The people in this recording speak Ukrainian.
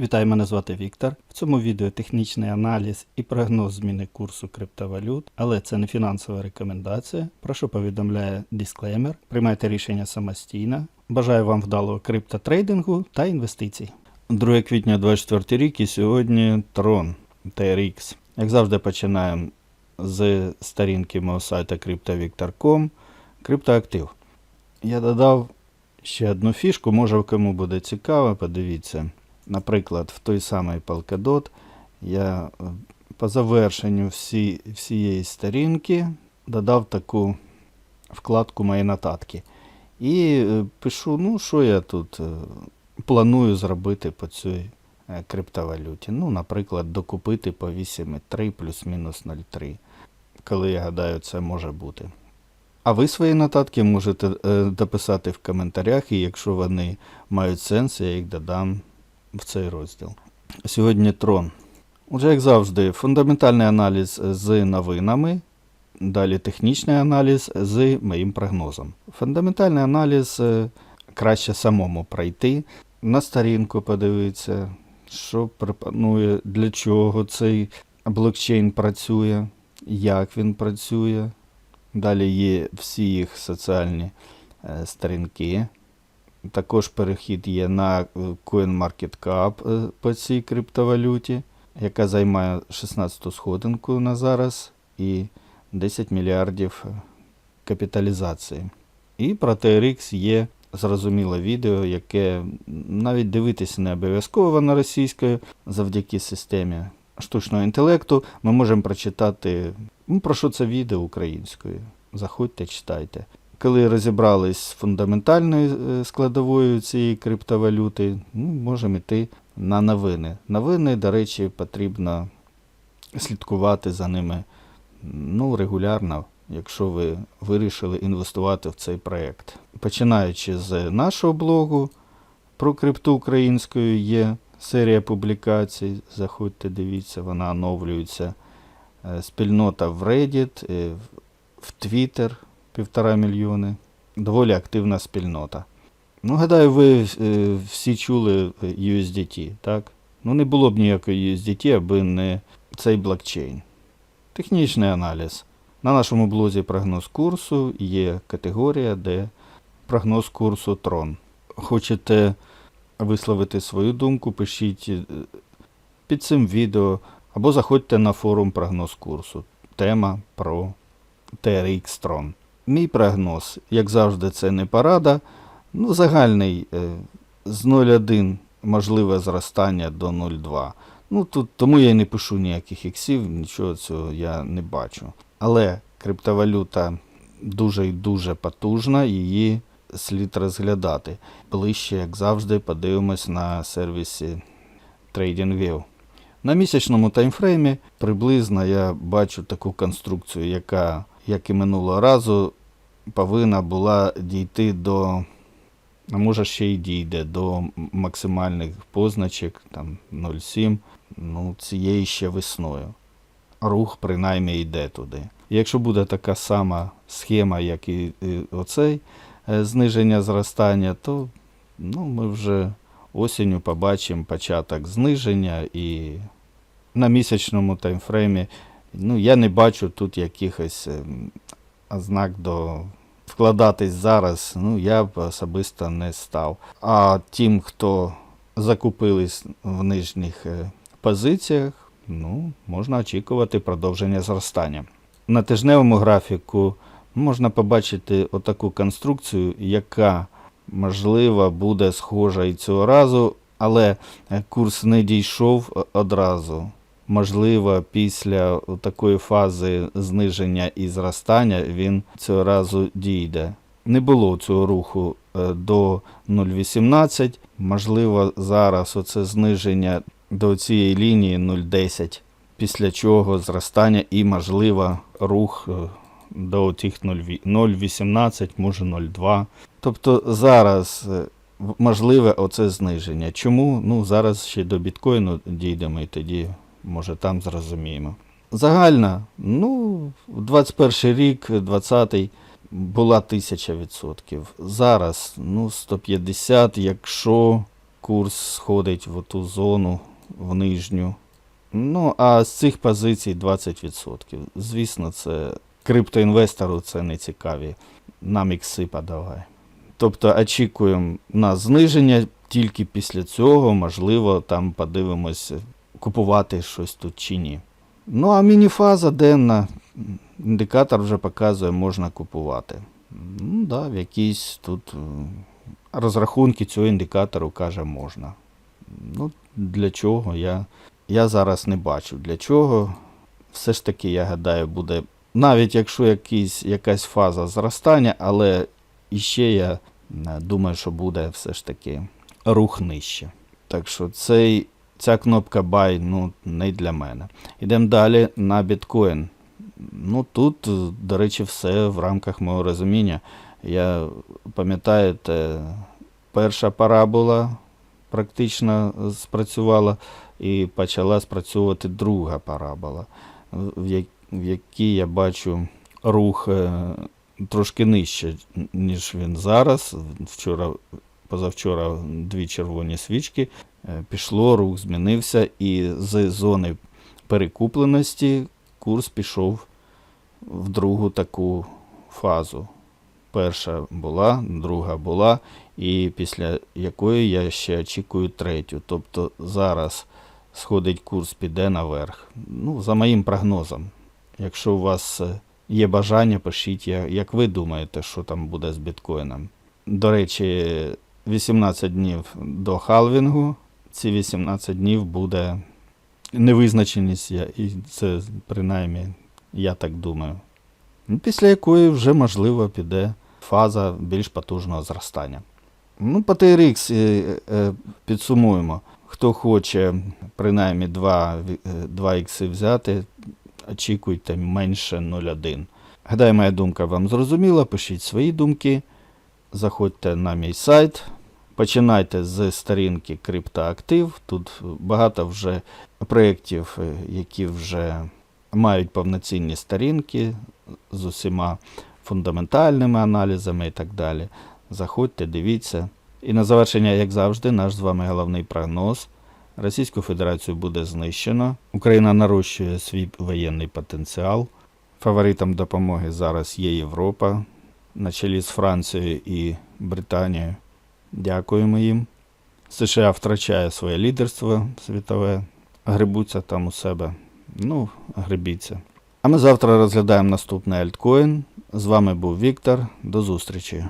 Вітаю, мене звати Віктор. В цьому відео технічний аналіз і прогноз зміни курсу криптовалют, але це не фінансова рекомендація. Прошу повідомляє дисклеймер. Приймайте рішення самостійно. Бажаю вам вдалого криптотрейдингу та інвестицій. 2 квітня 24 рік і сьогодні Tron TRX. Як завжди, починаємо з сторінки мого сайту CryptoVictor.com. Криптоактив. Я додав ще одну фішку, може кому буде цікаво, подивіться. Наприклад, в той самий Polkadot я е, по завершенню всі, всієї сторінки додав таку вкладку мої нотатки. І е, пишу, ну, що я тут е, планую зробити по цій криптовалюті. Ну, наприклад, докупити по 8,3 плюс-мінус 0,3. Коли я гадаю, це може бути. А ви свої нотатки можете дописати в коментарях, і якщо вони мають сенс, я їх додам в цей розділ. Сьогодні трон. Отже, як завжди, фундаментальний аналіз з новинами, далі технічний аналіз з моїм прогнозом. Фундаментальний аналіз е, краще самому пройти, на сторінку подивитися, що пропонує, для чого цей блокчейн працює, як він працює. Далі є всі їх соціальні е, сторінки. Також перехід є на е, CoinMarketCap е, по цій криптовалюті, яка займає 16-ту сходинку на зараз і 10 мільярдів е, капіталізації. І про TRX є зрозуміле відео, яке навіть дивитися не обов'язково воно російською завдяки системі штучного інтелекту. Ми можемо прочитати, ну, про що це відео українською. Заходьте, читайте. Коли розібрались з фундаментальною е, складовою цієї криптовалюти, ну, можемо йти на новини. Новини, до речі, потрібно слідкувати за ними ну, регулярно, якщо ви вирішили інвестувати в цей проєкт. Починаючи з нашого блогу про крипту українською, є серія публікацій. Заходьте, дивіться, вона оновлюється. Е, Спільнота в Reddit, е, в- в Twitter півтора мільйони. Доволі активна спільнота. Ну, гадаю, ви е, всі чули е, USDT, так? Ну, не було б ніякої USDT, аби не цей блокчейн. Технічний аналіз. На нашому блозі прогноз курсу є категорія, де прогноз курсу Трон. Хочете висловити свою думку, пишіть е, під цим відео або заходьте на форум прогноз курсу. Тема про TRX Tron. Мій прогноз, як завжди, це не порада. Ну, загальний е, з 0,1 можливе зростання до 0,2. Ну, тут, тому я не пишу ніяких іксів, нічого цього я не бачу. Але криптовалюта дуже і дуже потужна, її слід розглядати. Ближче, як завжди, подивимось на сервісі TradingView. На місячному таймфреймі приблизно я бачу таку конструкцію, яка, як і минулого разу, повинна була дійти до, а може ще й дійде до максимальних позначок, там 0,7, ну, цієї ще весною. Рух принаймні йде туди. Якщо буде така сама схема, як і, оцей е, зниження зростання, то ну, ми вже осінню побачимо початок зниження і на місячному таймфреймі ну, я не бачу тут якихось ем, ознак до вкладатись зараз, ну, я б особисто не став. А тим, хто закупились в нижніх е, позиціях, ну, можна очікувати продовження зростання. На тижневому графіку можна побачити отаку конструкцію, яка можливо буде схожа і цього разу, але е, курс не дійшов е, одразу. Можливо, після такої фази зниження і зростання він цього разу дійде. Не було цього руху е, до 0,18. Можливо, зараз оце зниження до цієї лінії 0,10, після чого зростання і, можливо, рух е, до тих 0,18, може 0,2. Тобто зараз е, можливе оце зниження. Чому? Ну, зараз ще до біткоїну дійдемо і тоді, може, там зрозуміємо. Загальна, ну, 21 рік, 20-й, була 1000%. Зараз, ну, 150, якщо курс сходить в ту зону, в нижню. Ну, а з цих позицій 20%. Звісно, це криптоінвестору це не цікаві. Нам ікси подавай. Тобто очікуємо на зниження, тільки після цього, можливо, там подивимося, купувати щось тут чи ні. Ну, а мініфаза денна, індикатор вже показує, можна купувати. Ну, да, в якісь тут е, розрахунки цього індикатору каже можна. Ну, для чого я, я зараз не бачу. Для чого? Все ж таки, я гадаю, буде. Навіть якщо якийсь, якась фаза зростання, але іще я е, думаю, що буде все ж таки рух нижче. Так що цей, ця кнопка Buy ну, не для мене. Йдемо далі на біткоін. Ну тут, до речі, все в рамках мого розуміння. Я пам'ятаєте, перша парабола практично спрацювала і почала спрацьовувати друга парабола, в якій я бачу рух е, трошки нижче, ніж він зараз. Вчора, позавчора дві червоні свічки. Е, Пішло, рух змінився, і з зони перекупленості курс пішов в другу таку фазу. Перша була, друга була, і після якої я ще очікую третю. Тобто зараз сходить курс, піде наверх. Ну, за моїм прогнозом. Якщо у вас е, є бажання, пишіть, як ви думаєте, що там буде з біткоїном. До речі, 18 днів до халвінгу. Ці 18 днів буде невизначеність, і це принаймні я так думаю. Ну, Після якої вже, можливо, піде фаза більш потужного зростання. Ну, по TRX е, е, підсумуємо. Хто хоче принаймні 2, 2 ікси взяти, очікуйте менше 0,1. Гадаю, моя думка вам зрозуміла. Пишіть свої думки. Заходьте на мій сайт. Починайте з сторінки Криптоактив. Тут багато вже проєктів, е, які вже мають повноцінні сторінки з усіма фундаментальними аналізами і так далі. Заходьте, дивіться. І на завершення, як завжди, наш з вами головний прогноз. Російську Федерацію буде знищено. Україна нарощує свій воєнний потенціал. Фаворитом допомоги зараз є Європа, на чолі з Францією і Британією. Дякуємо їм. США втрачає своє лідерство світове, грибуться там у себе. Ну, грибіться. А ми завтра розглядаємо наступний альткоін. З вами був Віктор. До зустрічі.